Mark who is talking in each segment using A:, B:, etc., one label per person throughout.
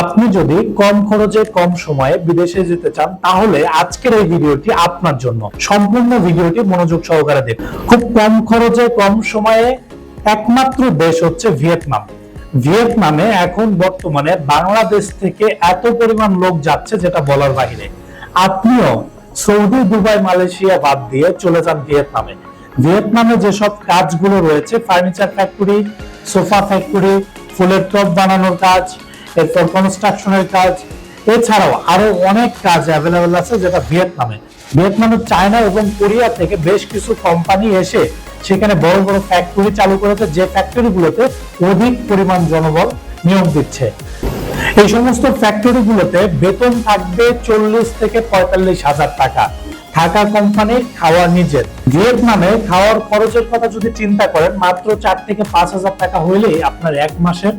A: আপনি যদি কম খরচে, কম সময়ে বিদেশে যেতে চান, তাহলে আজকের এই ভিডিওটি আপনার জন্য। সম্পূর্ণ ভিডিওটি মনোযোগ সহকারে দেখুন। খুব কম খরচে, কম সময়ে একমাত্র দেশ হচ্ছে ভিয়েতনাম। ভিয়েতনামে এখন বর্তমানে বাংলাদেশ থেকে এত পরিমাণ লোক যাচ্ছে যেটা বলার বাইরে আপনিও সৌদি, দুবাই, মালয়েশিয়া বাদ দিয়ে চলে যান ভিয়েতনামে। ভিয়েতনামে যেসব কাজগুলো রয়েছে, ফার্নিচার ফ্যাক্টরি, সোফা ফ্যাক্টরি, ফুলের টপ বানানোর কাজ এরপর কনস্ট্রাকশনের কাজ, এছাড়াও আরও অনেক কাজ অ্যাভেলেবেল আছে যেটা ভিয়েতনামে। ভিয়েতনামের চায়না এবং কোরিয়া থেকে বেশ কিছু কোম্পানি এসে সেখানে বড় বড় ফ্যাক্টরি চালু করেছে, যে ফ্যাক্টরিগুলোতে অধিক পরিমাণ জনবল নিয়োগ দিচ্ছে। এই সমস্ত ফ্যাক্টরিগুলোতে বেতন থাকবে চল্লিশ থেকে পঁয়তাল্লিশ হাজার টাকা। থাকা কোম্পানি খাওয়া নিজের। ভিয়েতনামে খাওয়ার খরচের কথা যদি চিন্তা করেন, মাত্র চার থেকে পাঁচ হাজার টাকা হইলেই আপনার এক মাসের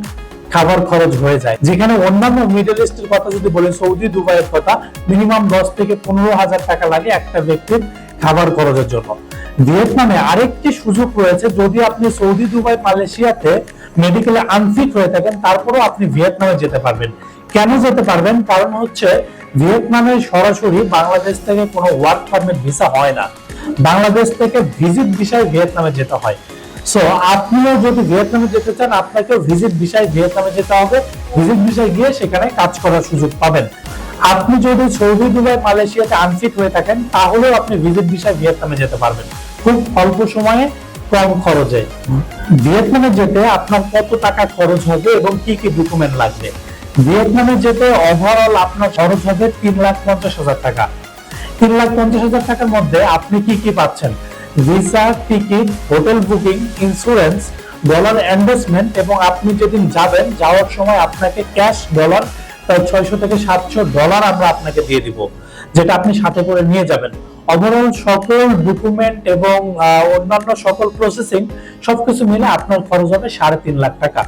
A: খাবার খরচ হয়ে যায়। যেখানে অন্যান্য মিডল ইস্টের কথা যদি বলেন সৌদি দুবাইয়ের কথা মিনিমাম দশ থেকে পনেরো হাজার টাকা লাগে একটা ব্যক্তির খাবার খরচের জন্য। ভিয়েতনামে আরেকটি সুযোগ রয়েছে, যদি আপনি সৌদি দুবাই মালয়েশিয়াতে মেডিকেলে আনফিট হয়ে থাকেন, তারপরেও আপনি ভিয়েতনামে যেতে পারবেন। কেন যেতে পারবেন? কারণ হচ্ছে ভিয়েতনামে সরাসরি বাংলাদেশ থেকে কোনো ওয়ার্ক পারমিট ভিসা হয় না। বাংলাদেশ থেকে ভিজিট ভিসায় ভিয়েতনামে যেতে হয়। সো আপনিও যদি ভিয়েতনামে যেতে চান আপনাকে ভিজিট ভিসায় ভিয়েতনামে যেতে হবে। ভিজিট ভিসায় গিয়ে সেখানে কাজ করার সুযোগ পাবেন। আপনি যদি সৌদি, দুবাই, মালয়েশিয়াতে আনফিট হয়ে থাকেন, তাহলেও আপনি ভিজিট ভিসায় ভিয়েতনামে যেতে পারবেন। খুব অল্প সময়ে, কম খরচে। ভিয়েতনামে যেতে আপনার কত টাকা খরচ হবে এবং কি কি ডকুমেন্ট লাগবে? ভিয়েতনামে যেতে ওভারঅল আপনার খরচ হবে তিন লাখ পঞ্চাশ হাজার টাকা। তিন লাখ পঞ্চাশ হাজার টাকার মধ্যে আপনি কি কি পাচ্ছেন? Visa ticket hotel booking insurance dollar investment এবং আপনি যেদিন যাবেন, যাওয়ার সময় আপনাকে ক্যাশ ডলার প্রায় ছয়শো থেকে সাতশো ডলার আমরা আপনাকে দিয়ে দিব, যেটা আপনি সাথে করে নিয়ে যাবেন। ওভারঅল সকল ডকুমেন্ট এবং অন্যান্য সকল প্রসেসিং সবকিছু মিলে আপনার খরচ হবে সাড়ে তিন লাখ টাকা।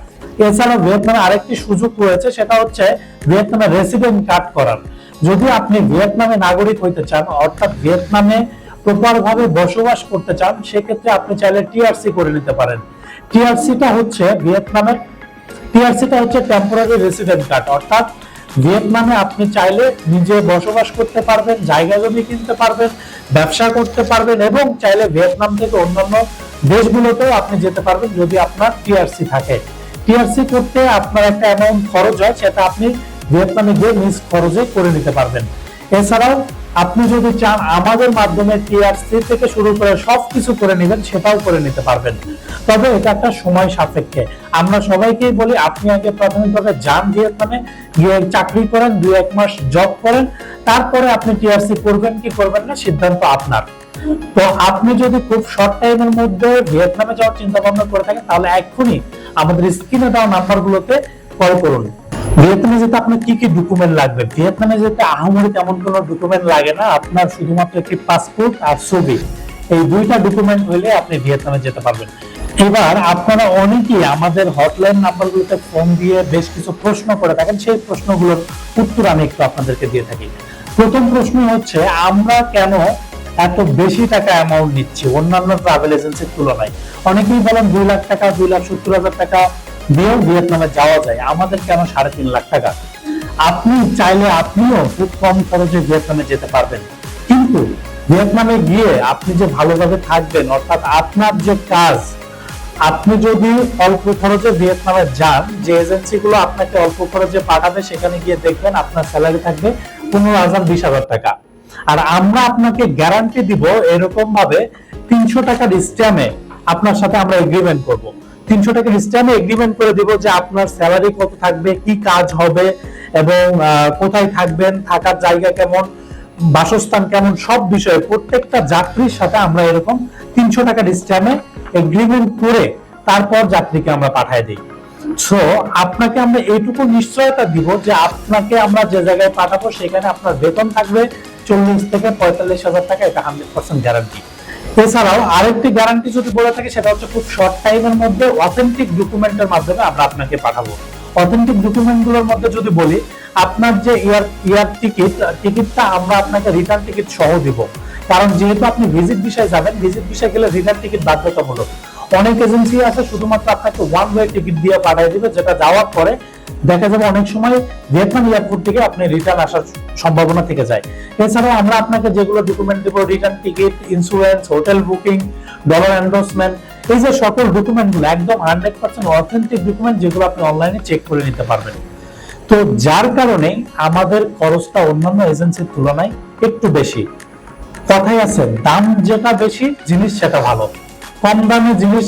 A: এছাড়া ভিয়েতনামে আরেকটি সুযোগ রয়েছে, সেটা হচ্ছে ভিয়েতনামে রেসিডেন্ট কার্ড করার। যদি আপনি ভিয়েতনামে নাগরিক হইতে চান, অর্থাৎ ভিয়েতনামে প্রপার ভাবে বসবাস করতে চান, সেক্ষেত্রে আপনি চাইলে টিআরসি করে নিতে পারেন। টিআরসিটা হচ্ছে ভিয়েতনামের টিআরসিটা হচ্ছে টেম্পোরারি রেসিডেন্ট কার্ড অর্থাৎ ভিয়েতনামে আপনি চাইলে নিজে বসবাস করতে পারবেন, জায়গা জমি কিনতে পারবেন, ব্যবসা করতে পারবেন, এবং চাইলে ভিয়েতনাম থেকে অন্যান্য দেশগুলোতেও আপনি যেতে পারবেন যদি আপনার টিআরসি থাকে। টিআরসি করতে আপনার একটা অ্যামাউন্ট খরচ হয়, সেটা আপনি ভিয়েতনামে গিয়ে নিজ খরচে করে নিতে পারবেন। এছাড়াও আপনি যদি চান আমাদের মাধ্যমে টিআরসি থেকে শুরু করে সবকিছু করে নেবেন, সেটাও করে নিতে পারবেন। তবে এটা একটা সময় সাপেক্ষে। আমরা সবাইকেই বলি, আপনি আগে প্রাথমিকভাবে যান ভিয়েতনামে গিয়ে চাকরি করেন, দুই এক মাস জব করেন, তারপরে আপনি টিআরসি করবেন কি করবেন না, সিদ্ধান্ত আপনার। তো আপনি যদি খুব শর্ট টাইমের মধ্যে ভিয়েতনামে যাওয়ার চিন্তা ভাবনা করে থাকেন, তাহলে এক্ষুনি আমাদের স্ক্রিনে দেওয়া নাম্বারগুলোতে কল করুন। ভিয়েতনামে যেতে আপনার কি কি ডকুমেন্ট লাগবে? ভিয়েতনামে যেতে আহামরি তেমন কোনো ডকুমেন্ট লাগে না। আপনার শুধুমাত্র একটি পাসপোর্ট আর ছবি। এই দুইটা ডকুমেন্ট আপনি ভিয়েতনামে যেতে পারবেন। এবার আপনারা অনেকেই আমাদের হটলাইন নাম্বারগুলোতে ফোন দিয়ে বেশ কিছু প্রশ্ন করে থাকেন। সেই প্রশ্নগুলোর উত্তর আমি একটু আপনাদেরকে দিয়ে থাকি। প্রথম প্রশ্ন হচ্ছে, আমরা কেন এত বেশি টাকা অ্যামাউন্ট নিচ্ছি? অন্যান্য ট্রাভেল এজেন্সির তুলনায়। অনেকেই বলেন দুই লাখ টাকা, দুই লাখ সত্তর হাজার টাকা। দিয়েও ভিয়েতনামে যাওয়া যায়। আমাদের কেন সাড়ে তিন লাখ টাকা? আপনি চাইলে আপনিও খুব কম খরচে ভিয়েতনামে যেতে পারবেন। কিন্তু ভিয়েতনামে গিয়ে আপনি যে ভালোভাবে থাকবেন, অর্থাৎ আপনার যে কাজ, আপনি যদি অল্প খরচে ভিয়েতনামে যান, যে এজেন্সিগুলো আপনাকে অল্প খরচে পাঠাবে, সেখানে গিয়ে দেখবেন আপনার স্যালারি থাকবে পনেরো হাজার, বিশ হাজার টাকা। আর আমরা আপনাকে গ্যারান্টি দিব এরকম ভাবে তিনশো টাকার স্ট্যামে আপনার সাথে আমরা এগ্রিমেন্ট করব। তিনশো টাকার স্ট্যামে এগ্রিমেন্ট করে দিব যে আপনার স্যালারি কত থাকবে, কি কাজ হবে এবং কোথায় থাকবেন, থাকার জায়গা কেমন, বাসস্থান কেমন, সব বিষয়ে প্রত্যেকটা যাত্রীর সাথে আমরা এরকম তিনশো টাকার স্ট্যামে এগ্রিমেন্ট করে তারপর যাত্রীকে আমরা পাঠায় দিই। সো আপনাকে আমরা এইটুকু নিশ্চয়তা দিব যে আপনাকে আমরা যে জায়গায় পাঠাবো সেখানে আপনার বেতন থাকবে চল্লিশ থেকে পঁয়তাল্লিশ হাজার টাকা, এটা হান্ড্রেড পার্সেন্ট গ্যারান্টি এছাড়াও আরেকটি গ্যারান্টি যদি বলে থাকে, সেটা হচ্ছে খুব শর্ট টাইমের মধ্যে অথেন্টিক ডকুমেন্টের মাধ্যমে আমরা আপনাকে পাঠাবো। অথেন্টিক ডকুমেন্টগুলোর মধ্যে যদি বলি, আপনার যে ইয়ার ইয়ার টিকিট টিকিটটা আমরা আপনাকে রিটার্ন টিকিট সহ দিব। কারণ যেহেতু আপনি ভিজিট বিষয়ে যাবেন ভিজিট বিষয়ে গেলে রিটার্ন টিকিট বাধ্যতামূলক। অনেক এজেন্সি আছে, শুধুমাত্র আপনাকে ওয়ান ওয়ে টিকিট দিয়ে পাঠিয়ে দিবে, যেটা যাওয়ার পরে দেখা যাবে অনেক সময় ভিয়েতনাম এয়ারপোর্ট থেকে আপনি রিটার্ন আসার সম্ভাবনা থেকে যায়। এছাড়াও আমরা আপনাকে যেগুলো ডকুমেন্ট দেবো return ticket insurance hotel booking dollar endorsement এই যে সকল ডকুমেন্টগুলো একদম হান্ড্রেড পার্সেন্ট অথেন্টিক ডকুমেন্ট যেগুলো আপনি অনলাইনে চেক করে নিতে পারবেন। তো যার কারণে আমাদের খরচটা অন্যান্য এজেন্সির তুলনায় একটু বেশি। কথাই আছে, দাম যেটা বেশি, জিনিস সেটা ভালো। কম দামে জিনিস,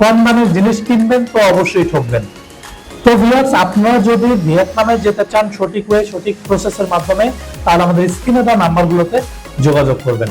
A: কম দামের জিনিস কিনবেন তো অবশ্যই ঠকবেন। তো ভিউয়ার্স আপনারা যদি ভিয়েতনামে যেতে চান সঠিক ওয়ে সঠিক প্রসেসের মাধ্যমে, তাহলে আমাদের স্ক্রিনে দেওয়া নাম্বারগুলোতে যোগাযোগ করবেন।